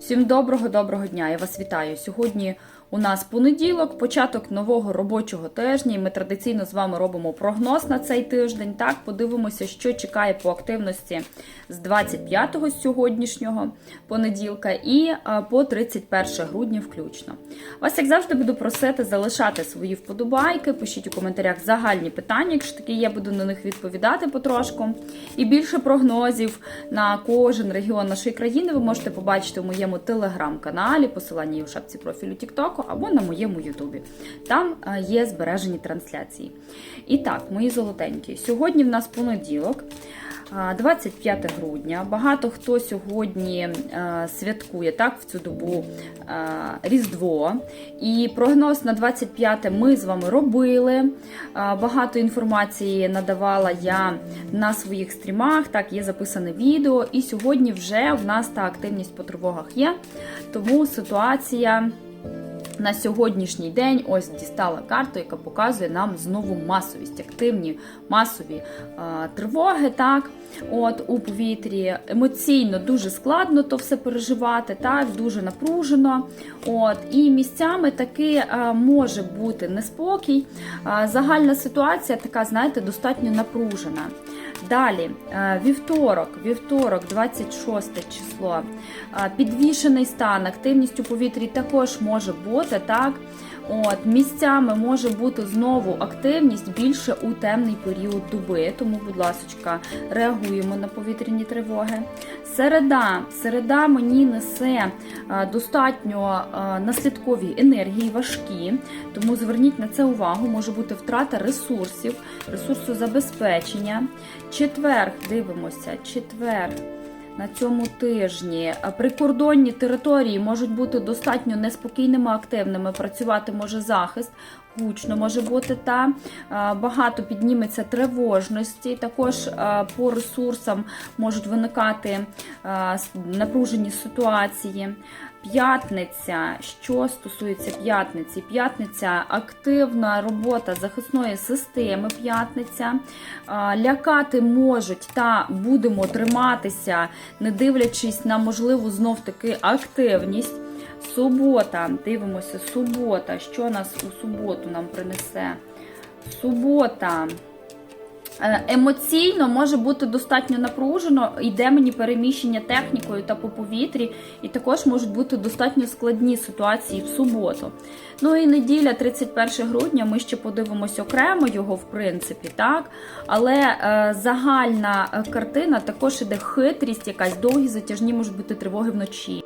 Всім доброго-доброго дня! Я вас вітаю. Сьогодні у нас понеділок, початок нового робочого тижня. І ми традиційно з вами робимо прогноз на цей тиждень. Так, подивимося, що чекає по активності з 25-го сьогоднішнього понеділка і по 31 грудня включно. Вас, як завжди, буду просити залишати свої вподобайки. Пишіть у коментарях загальні питання, якщо такі є, буду на них відповідати потрошку. І більше прогнозів на кожен регіон нашої країни ви можете побачити у моєму телеграм-каналі, посилання є у шапці профілю Тіктоку або на моєму Ютубі. Там е, є збережені трансляції. І так, мої золотенькі, сьогодні в нас понеділок. 25 грудня. Багато хто сьогодні е, святкує так в цю добу е, Різдво. І прогноз на 25 ми з вами робили. Е, Багато інформації надавала я на своїх стрімах. Так, є записане відео. І сьогодні вже в нас та активність по тривогах є. Тому ситуація. На сьогоднішній день ось дістала карту, яка показує нам знову масовість, активні масові е, тривоги. Так, от у повітрі емоційно дуже складно то все переживати, так дуже напружено. От і місцями таки е, може бути неспокій. Е, загальна ситуація така, знаєте, достатньо напружена. Далі, е, вівторок, вівторок, 26 число. Е, Підвішений стан, активність у повітрі також може бути, так? От, місцями може бути знову активність більше у темний період доби, тому, будь ласка, реагуємо на повітряні тривоги. Середа, середа мені несе е, достатньо е, наслідкові енергії, важкі, тому зверніть на це увагу, може бути втрата ресурсів, ресурсозабезпечення. Четвер, дивимося, четвер. На цьому тижні прикордонні території можуть бути достатньо неспокійними, активними. Працювати може захист, гучно може бути та багато підніметься тривожності. Також по ресурсам можуть виникати напружені ситуації. П'ятниця, що стосується п'ятниці, п'ятниця активна робота захисної системи. П'ятниця лякати можуть та будемо триматися, не дивлячись на можливу знов таки активність. Субота, дивимося, субота. Що нас у суботу нам принесе? Субота. Е, Емоційно може бути достатньо напружено, йде мені переміщення технікою та по повітрі, і також можуть бути достатньо складні ситуації в суботу. Ну і неділя, 31 грудня, ми ще подивимося окремо його, в принципі, так. Але е, загальна е, картина також іде хитрість, якась довгі затяжні можуть бути тривоги вночі.